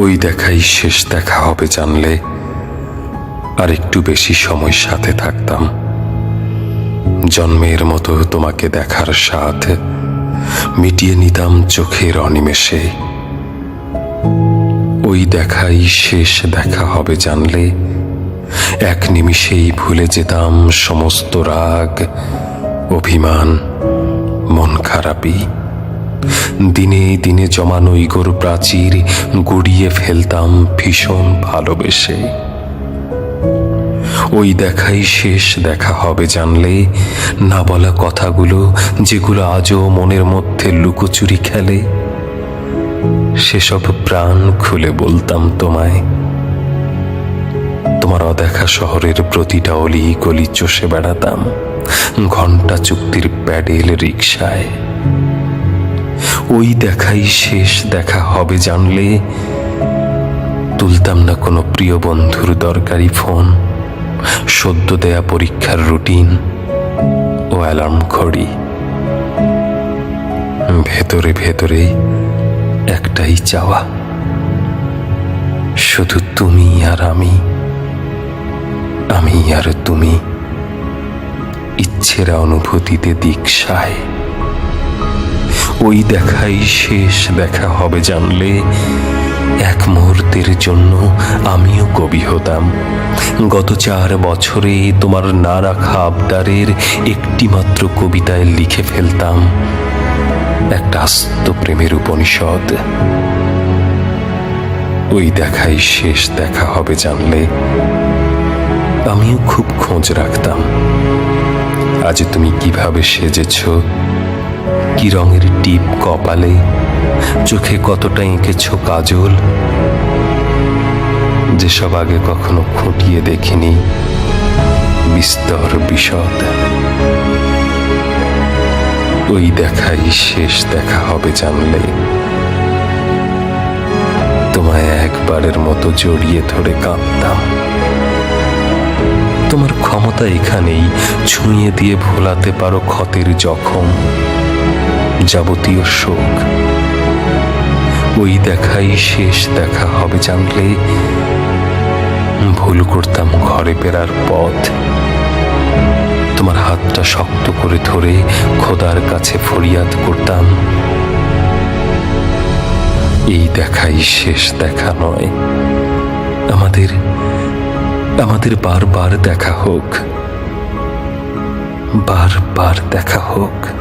ওই দেখাই শেষ দেখা হবে জানলে আর একটু বেশি সময় সাথে থাকতাম। জন্মের মতো তোমাকে দেখার স্বাদ মিটিয়ে নিতাম চোখের অনিমেষে। ওই দেখাই শেষ দেখা হবে জানলে এক নিমিষেই ভুলে যেতাম সমস্ত রাগ, অভিমান, মন খারাপি দিনে দিনে জমানো ইগোর প্রাচীর গড়িয়ে ফেলতাম ভীষণ ভালোবেসে। ওই দেখাই শেষ দেখা হবে জানলে, না বলা কথাগুলো যেগুলো আজও মনের মধ্যে লুকোচুরি খেলে। সেসব প্রাণ খুলে বলতাম তোমায়। তোমার অদেখা শহরের প্রতিটা অলি গলি চষে বেড়াতাম ঘণ্টা চুক্তির প্যাডেল রিক্সায় ওই দেখাই শেষ, দেখা হবে জানলে। তুলতাম না কোনো প্রিয় বন্ধুর দরকারি ফোন। সদ্য দেয়া পরীক্ষার রুটিন ও অ্যালার্ম ঘড়ি। ভেতরে ভেতরে একটাই চাওয়া। শুধু তুমি আর আমি। আমি আর তুমি। ইচ্ছেরা অনুভূতিতে দীক্ষায়। ওই দেখাই শেষ দেখা হবে জানলে এক মুহূর্তের জন্য আমিও কবি হতাম। গত চার বছরে তোমার না রাখা আবদারের একটি মাত্র কবিতায় লিখে ফেলতাম একটা আস্ত প্রেমের উপনিষদ। ওই দেখাই শেষ দেখা হবে জানলে আমিও খুব খোঁজ রাখতাম। আজ তুমি কীভাবে সেজেছ কি রঙের টিপ কপালে? চোখে কতটা এঁকেছ কাজল? যেসব আগে কখনো খুঁটিয়ে দেখিনি, বিস্তর বিশদ। ওই দেখাই শেষ দেখা হবে জানলে। তোমায় একবারের মতো জড়িয়ে ধরে কাঁদতাম। তোমার ক্ষমতা এখানেই, ছুঁয়ে দিয়ে ভোলাতে পারো ক্ষতের জখম। যাবতীয় শোক। ওই দেখাই শেষ দেখা হবে জানলে ভুল করতাম ঘরে ফেরার পথ। তোমার হাতটা শক্ত করে ধরে খোদার কাছে ফরিয়াদ করতাম। এই দেখাই শেষ দেখা নয়। আমাদের আমাদের বারবার দেখা হোক। বারবার দেখা হোক।